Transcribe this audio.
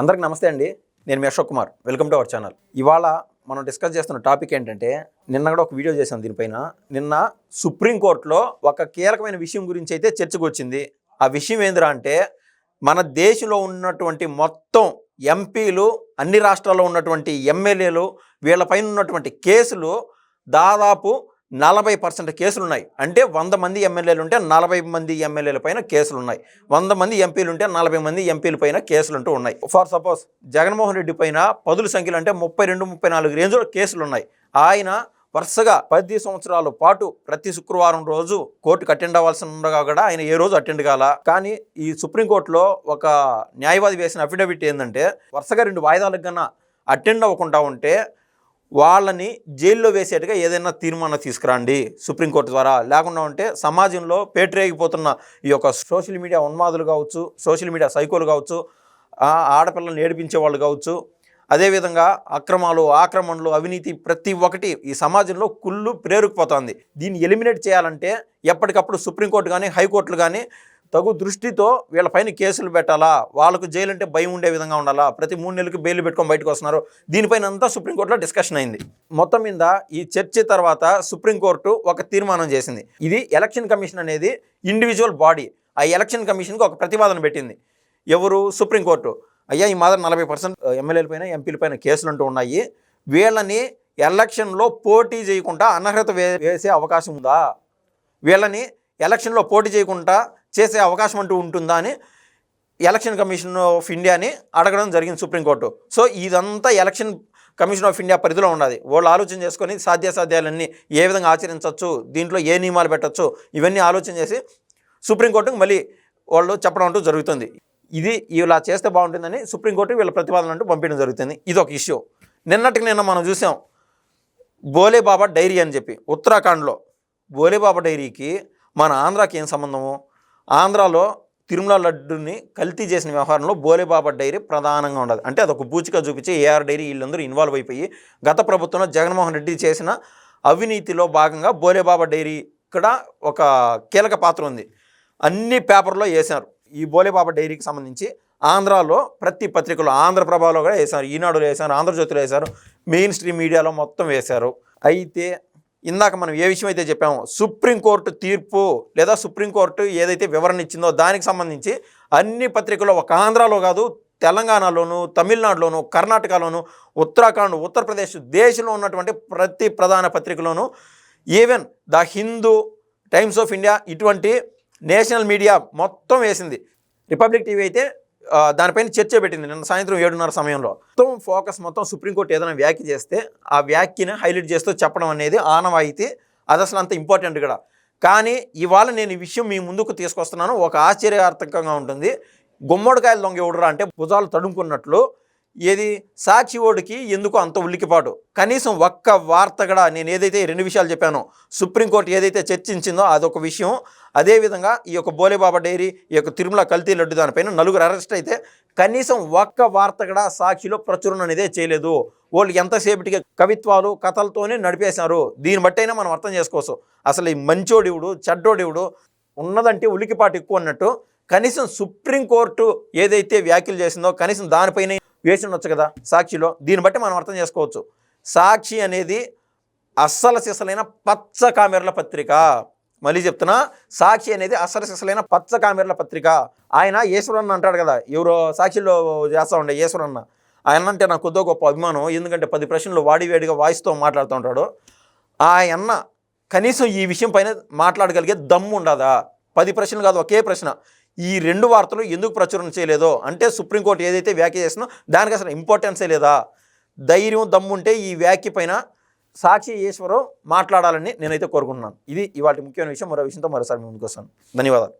అందరికి నమస్తే అండి. నేను మీ Ashok Kumar. Welcome to our channel. ఇవాళ మనం డిస్కస్ చేస్తున్న టాపిక్ ఏంటంటే నిన్న కూడా ఒక వీడియో చేశాను దీనిపైన. నిన్న సుప్రీంకోర్టులో ఒక కీలకమైన విషయం గురించి అయితే చర్చకు వచ్చింది. ఆ విషయం ఏందిరా అంటే మన దేశంలో ఉన్నటువంటి మొత్తం ఎంపీలు అన్ని రాష్ట్రాల్లో ఉన్నటువంటి ఎమ్మెల్యేలు వీళ్ళపైన ఉన్నటువంటి కేసులు దాదాపు నలభై పర్సెంట్ కేసులు ఉన్నాయి అంటే వంద మంది ఎమ్మెల్యేలు ఉంటే నలభై మంది ఎమ్మెల్యేల పైన కేసులు ఉన్నాయి వంద మంది ఎంపీలు ఉంటే నలభై మంది ఎంపీల పైన కేసులు అంటూ ఉన్నాయి. ఫర్ సపోజ్ జగన్మోహన్ రెడ్డి పైన పదుల సంఖ్యలు అంటే ముప్పై రెండు ముప్పై నాలుగు రేంజ్లో కేసులు ఉన్నాయి ఆయన వరుసగా పది సంవత్సరాల పాటు ప్రతి శుక్రవారం రోజు కోర్టుకు అటెండ్ అవ్వాల్సి ఉండగా కూడా ఆయన ఏ రోజు అటెండ్ కాల. కానీ ఈ సుప్రీంకోర్టులో ఒక న్యాయవాది వేసిన అఫిడవిట్ ఏంటంటే వరుసగా రెండు వాయిదాలకు కన్నా అటెండ్ అవ్వకుండా ఉంటే వాళ్ళని జైల్లో వేసేట్టుగా ఏదైనా తీర్మానం తీసుకురండి. సుప్రీంకోర్టు ద్వారా. లేకుండా ఉంటే సమాజంలో పేటరేగిపోతున్న ఈ యొక్క సోషల్ మీడియా ఉన్మాదులు కావచ్చు సోషల్ మీడియా సైకోలు కావచ్చు ఆడపిల్లలు ఆడపిల్లల్ని ఏడిపించే వాళ్ళు కావచ్చు అదేవిధంగా అక్రమాలు ఆక్రమణలు అవినీతి ప్రతి ఒక్కటి ఈ సమాజంలో కుళ్ళు ప్రేరుకుపోతుంది దీన్ని ఎలిమినేట్ చేయాలంటే ఎప్పటికప్పుడు సుప్రీంకోర్టు కానీ హైకోర్టులు కానీ తగు దృష్టితో వీళ్ళపైన కేసులు పెట్టాలా? వాళ్ళకు జైలు అంటే భయం ఉండే విధంగా ఉండాలా? ప్రతి మూడు నెలలకు బెయిల్ పెట్టుకొని బయటకు వస్తున్నారు. దీనిపైన అంతా సుప్రీంకోర్టులో డిస్కషన్ అయింది. మొత్తం మీద ఈ చర్చ తర్వాత సుప్రీంకోర్టు ఒక తీర్మానం చేసింది. ఇది ఎలక్షన్ కమిషన్ అనేది ఇండివిజువల్ బాడీ. ఆ ఎలక్షన్ కమిషన్కి ఒక ప్రతిపాదన పెట్టింది. ఎవరు? సుప్రీంకోర్టు. అయ్యా ఈ మాదిరి నలభై పర్సెంట్ ఎమ్మెల్యేల పైన ఎంపీల పైన కేసులు అంటూ ఉన్నాయి. వీళ్ళని ఎలక్షన్లో పోటీ చేయకుండా అనర్హత వే వేసే అవకాశం ఉందా? వీళ్ళని ఎలక్షన్లో పోటీ చేయకుండా చేసే అవకాశం అంటూ ఉంటుందా అని ఎలక్షన్ కమిషన్ ఆఫ్ ఇండియాని అడగడం జరిగింది సుప్రీంకోర్టు. సో ఇదంతా ఎలక్షన్ కమిషన్ ఆఫ్ ఇండియా పరిధిలో ఉన్నది. వాళ్ళు ఆలోచన చేసుకొని సాధ్యాసాధ్యాలన్నీ ఏ విధంగా ఆచరించవచ్చు దీంట్లో ఏ నియమాలు పెట్టచ్చు ఇవన్నీ ఆలోచన చేసి సుప్రీంకోర్టుకు మళ్ళీ వాళ్ళు చెప్పడం అంటూ జరుగుతుంది. ఇది ఇలా చేస్తే బాగుంటుందని సుప్రీంకోర్టు వీళ్ళ ప్రతిపాదన అంటూ పంపించడం జరుగుతుంది. ఇది ఒక ఇష్యూ. నిన్నటికి నిన్న మనం చూసాం బోలే బాబా డైరీ అని చెప్పి ఉత్తరాఖండ్లో. బోలేబాబా డైరీకి మన ఆంధ్రాకి ఏం సంబంధము? ఆంధ్రాలో తిరుమల లడ్డుని కల్తీ చేసిన వ్యవహారంలో బోలేబాబా డైరీ ప్రధానంగా ఉండదు అంటే అదొక బూచిగా చూపించి ఏఆర్ డైరీ వీళ్ళందరూ ఇన్వాల్వ్ అయిపోయి గత ప్రభుత్వంలో జగన్మోహన్ రెడ్డి చేసిన అవినీతిలో భాగంగా బోలేబాబా డైరీ ఇక్కడ ఒక కీలక పాత్ర ఉంది. అన్ని పేపర్లో వేశారు. ఈ బోలేబాబా డైరీకి సంబంధించి ఆంధ్రాలో ప్రతి పత్రికలో ఆంధ్రప్రభలో కూడా వేశారు. ఈనాడులో వేశారు ఆంధ్రజ్యోతిలో వేశారు. మెయిన్ స్ట్రీమ్ మీడియాలో మొత్తం వేశారు. అయితే ఇందాక మనం ఏ విషయం అయితే చెప్పామో సుప్రీంకోర్టు తీర్పు లేదా సుప్రీంకోర్టు ఏదైతే వివరణ ఇచ్చిందో దానికి సంబంధించి అన్ని పత్రికల్లో ఒక ఆంధ్రాలో కాదు తెలంగాణలోను తమిళనాడులోను కర్ణాటకలోను ఉత్తరాఖండ్ ఉత్తరప్రదేశ్ దేశంలో ఉన్నటువంటి ప్రతి ప్రధాన పత్రికలోను even the Hindu Times of India ఇటువంటి నేషనల్ మీడియా మొత్తం వేసింది. రిపబ్లిక్ టీవీ అయితే దానిపైన చర్చ పెట్టింది నిన్న సాయంత్రం ఏడున్నర సమయంలో. మొత్తం ఫోకస్ మొత్తం సుప్రీంకోర్టు ఏదైనా వ్యాఖ్య చేస్తే ఆ వ్యాఖ్యని హైలైట్ చేస్తూ చెప్పడం అనేది ఆనవాయితీ. అది అసలు అంత ఇంపార్టెంట్ కూడా. కానీ ఇవాళ నేను ఈ విషయం మీ ముందుకు తీసుకొస్తున్నాను. ఒక ఆశ్చర్యార్థకంగా ఉంటుంది. గుమ్మడికాయలు దొంగ ఎవడురా అంటే భుజాలు తడుముకున్నట్లు. ఏది? సాక్షి ఓడికి ఎందుకు అంత ఉల్లికిపాటు కనీసం ఒక్క వార్త కూడా నేను ఏదైతే రెండు విషయాలు చెప్పానో సుప్రీంకోర్టు ఏదైతే చర్చించిందో అదొక విషయం. అదేవిధంగా ఈ యొక్క బోలేబాబా డైరీ ఈ యొక్క తిరుమల కల్తీ లడ్డు దానిపైన నలుగురు అరెస్ట్ అయితే కనీసం ఒక్క వార్త కూడా సాక్షిలో ప్రచురణ అనేదే చేయలేదు. వాళ్ళు ఎంతసేపటికి కవిత్వాలు కథలతోనే నడిపేశారు. దీన్ని బట్టైనా మనం అర్థం చేసుకోవచ్చు. అసలు ఈ మంచోడివుడు చెడ్డోడివుడు ఉన్నదంటే ఉలికిపాటు ఎక్కువ అన్నట్టు కనీసం సుప్రీంకోర్టు ఏదైతే వ్యాఖ్యలు చేసిందో కనీసం దానిపైన వేసి ఉండొచ్చు కదా సాక్షిలో. దీన్ని బట్టి మనం అర్థం చేసుకోవచ్చు. సాక్షి అనేది అస్సల సిసలైన పచ్చ కామెర్ల పత్రిక. మళ్ళీ చెప్తున్నా సాక్షి అనేది అస్సల పచ్చ కామెర్ల పత్రిక. ఆయన ఈశ్వరన్న అంటాడు కదా ఎవరో సాక్షిలో చేస్తూ ఉండే ఈశ్వరన్న. ఆయన అంటే నాకు కొద్దో గొప్ప అభిమానం ఎందుకంటే పది ప్రశ్నలు వాడివేడిగా వాయిస్తో మాట్లాడుతూ ఉంటాడు. ఆయన కనీసం ఈ విషయం పైన మాట్లాడగలిగే దమ్ము ఉండదా? పది ప్రశ్నలు కాదు ఒకే ప్రశ్న. ఈ రెండు వార్తలు ఎందుకు ప్రచురణ చేయలేదో? అంటే సుప్రీంకోర్టు ఏదైతే వ్యాఖ్య చేసినో దానికి అసలు ఇంపార్టెన్సే లేదా? ధైర్యం దమ్ముంటే ఈ వ్యాఖ్య పైన సాక్షి ఈశ్వరం మాట్లాడాలని నేనైతే కోరుకుంటున్నాను. ఇది ఇవాటి ముఖ్యమైన విషయం. మరో విషయంతో మరోసారి ముందుకు వస్తాను. ధన్యవాదాలు.